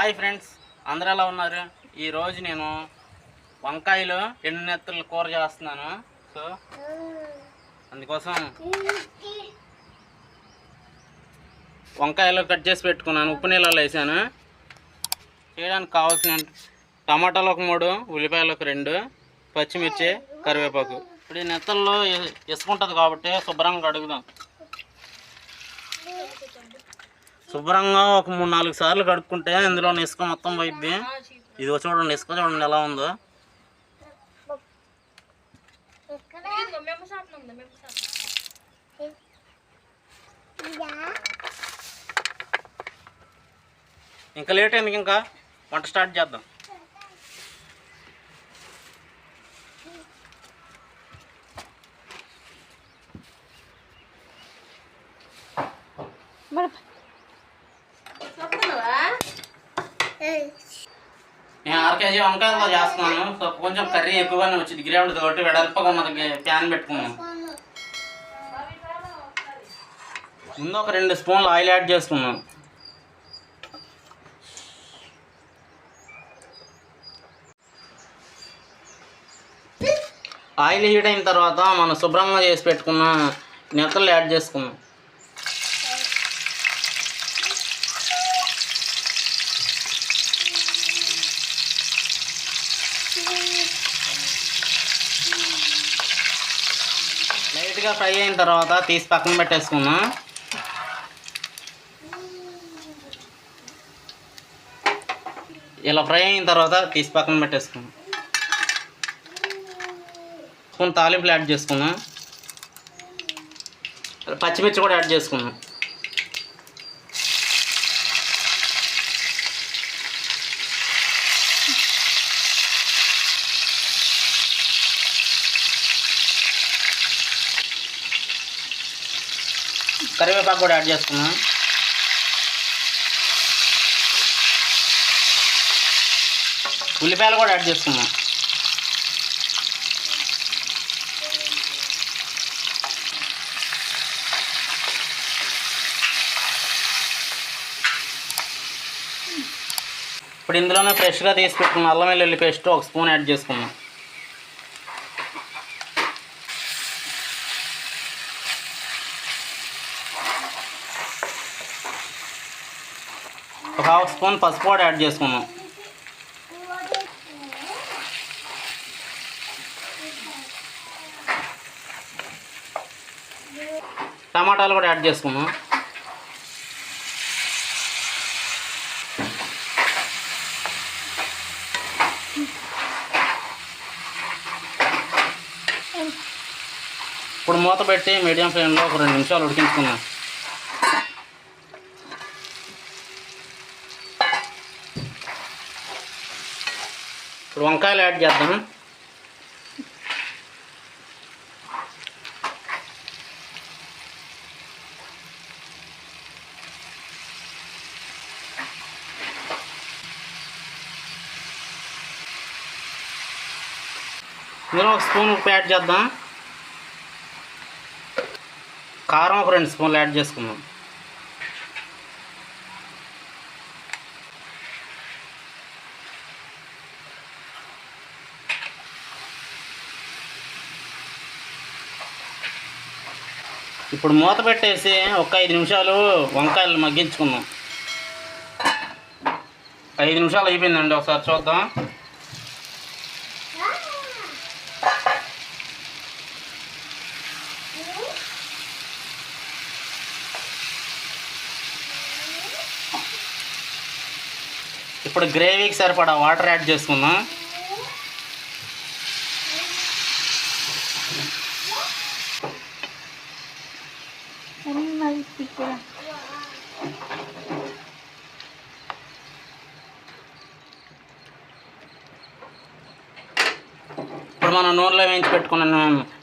Hi friends అందరూ ఎలా ఉన్నారు? ఈరోజు నేను వంకాయలు ఎండు నెత్తలు కూర చేస్తున్నాను. సో అందుకోసం వంకాయలు కట్ చేసి పెట్టుకున్నాను. ఉప్పు నీళ్ళలో వేసాను. చేయడానికి కావాల్సిన టమాటాలు ఒక మూడు ఉల్లిపాయలు ఒక రెండు పచ్చిమిర్చి కరివేపాకు. ఇప్పుడు ఈ నెత్తల్లో ఇసుకుంటుంది కాబట్టి శుభ్రంగా కడుగుదాం. శుభ్రంగా ఒక మూడు నాలుగు సార్లు కడుక్కుంటే ఇందులో ఇసుక మొత్తం పోయిద్ది. ఇది చూడండి ఇసుక చూడండి ఎలా ఉందో. ఇంకా లేట్ ఎందుకు ఇంకా? వంట స్టార్ట్ చేద్దాం నేను ఆరు కేజీ వంకాయలతో చేస్తున్నాను. సో కొంచెం కర్రీ ఎక్కువగానే వచ్చింది. గ్రేవీ కాబట్టి వెడల్పగా మనకి ప్యాన్ పెట్టుకున్నాం. ముందు ఒక రెండు స్పూన్లు ఆయిల్ యాడ్ చేసుకున్నాం. ఆయిల్ హీట్ అయిన తర్వాత మనం శుభ్రంగా చేసి పెట్టుకున్న నెత్తలు యాడ్ చేసుకున్నాం. లైట్గా ఫ్రై అయిన తర్వాత తీసి పక్కన పెట్టేసుకున్నాం ఇలా ఫ్రై అయిన తర్వాత తీసి పక్కన పెట్టేసుకున్నాం కొంత తాలింపులు యాడ్ చేసుకున్నాం పచ్చిమిర్చి కూడా యాడ్ చేసుకున్నాం కరివేపాకు కూడా యాడ్ చేసుకున్నాం ఉల్లిపాయలు కూడా యాడ్ చేసుకున్నాం ఇప్పుడు ఇందులోనే ఫ్రెష్గా తీసి పెట్టుకున్న అల్లం వెల్లుల్లి పేస్ట్ ఒక స్పూన్ యాడ్ చేసుకున్నాం హాఫ్ స్పూన్ పసుపు కూడా యాడ్ చేసుకున్నాం టమాటాలు కూడా యాడ్ చేసుకున్నాం ఇప్పుడు మూత పెట్టి మీడియం ఫ్లేమ్లో ఒక రెండు నిమిషాలు ఉడికించుకుందాం. ఇప్పుడు వంకాయలు యాడ్ చేద్దాం ఇందులో ఒక స్పూన్ ఉప్పు యాడ్ చేద్దాం కారం ఒక రెండు స్పూన్లు యాడ్ చేసుకుందాం. ఇప్పుడు మూత పెట్టేసి ఒక ఐదు నిమిషాలు వంకాయలు మగ్గించుకుందాం. ఐదు నిమిషాలు అయిపోయిందండి ఒకసారి చూద్దాం. ఇప్పుడు గ్రేవీకి సరిపడా వాటర్ యాడ్ చేసుకుందాం. ఇప్పుడు మనం నూనెలో వేయించి పెట్టుకున్న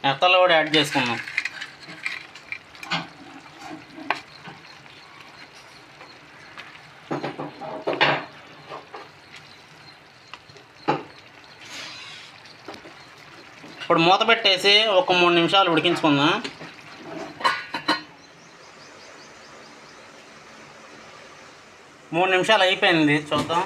నెత్తలు కూడా యాడ్ చేసుకుందాం. ఇప్పుడు మూత పెట్టేసి ఒక మూడు నిమిషాలు ఉడికించుకుందాం. మూడు నిమిషాలు అయిపోయింది చూద్దాం.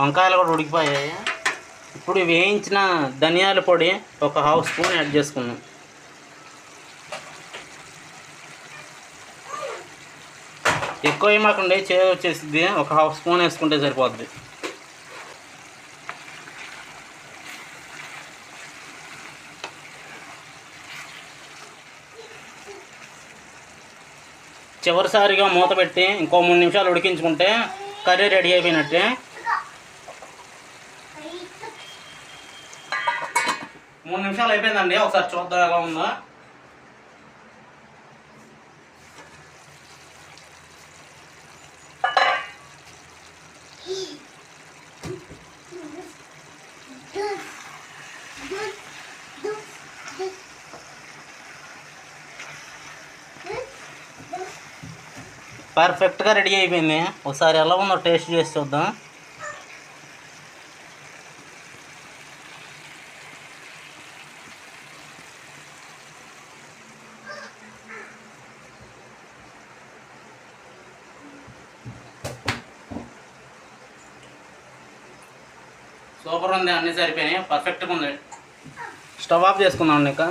వంకాయలు కూడా ఉడికిపోయాయి. ఇప్పుడు వేయించిన ధనియాల పొడి ఒక హాఫ్ స్పూన్ యాడ్ చేసుకున్నాం ఎక్కువ వేయమాకండి చేదు వచ్చేసింది ఒక హాఫ్ స్పూన్ వేసుకుంటే సరిపోద్ది. చివరిసారిగా మూత పెట్టి ఇంకో మూడు నిమిషాలు ఉడికించుకుంటే కర్రీ రెడీ అయిపోయినట్టే. మూడు నిమిషాలు అయిపోయిందండి ఒకసారి చూద్దాం ఎలా ఉందో. పర్ఫెక్ట్గా రెడీ అయిపోయింది. ఒకసారి ఎలా ఉందో టేస్ట్ చేసి చూద్దాం. సూపర్ ఉంది అన్నీ సరిపోయినాయి. పర్ఫెక్ట్గా ఉంది. స్టవ్ ఆఫ్ చేసుకుందాం ఇక.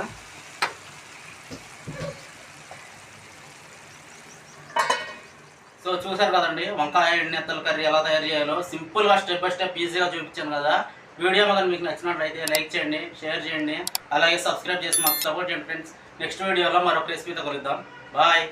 సో చూసారు కదండి? వంకాయ నెత్తల కర్రీ ఎలా తయారు చేయాలో. సింపుల్గా స్టెప్ బై స్టెప్ ఈజీగా చూపించాను కదా. వీడియో కనుక మీకు నచ్చినట్లయితే లైక్ చేయండి షేర్ చేయండి. అలాగే సబ్స్క్రైబ్ చేసి మాకు సపోర్ట్ చేయండి ఫ్రెండ్స్ నెక్స్ట్ వీడియోలో మరొక రెసిపీతో కలుద్దాం. బాయ్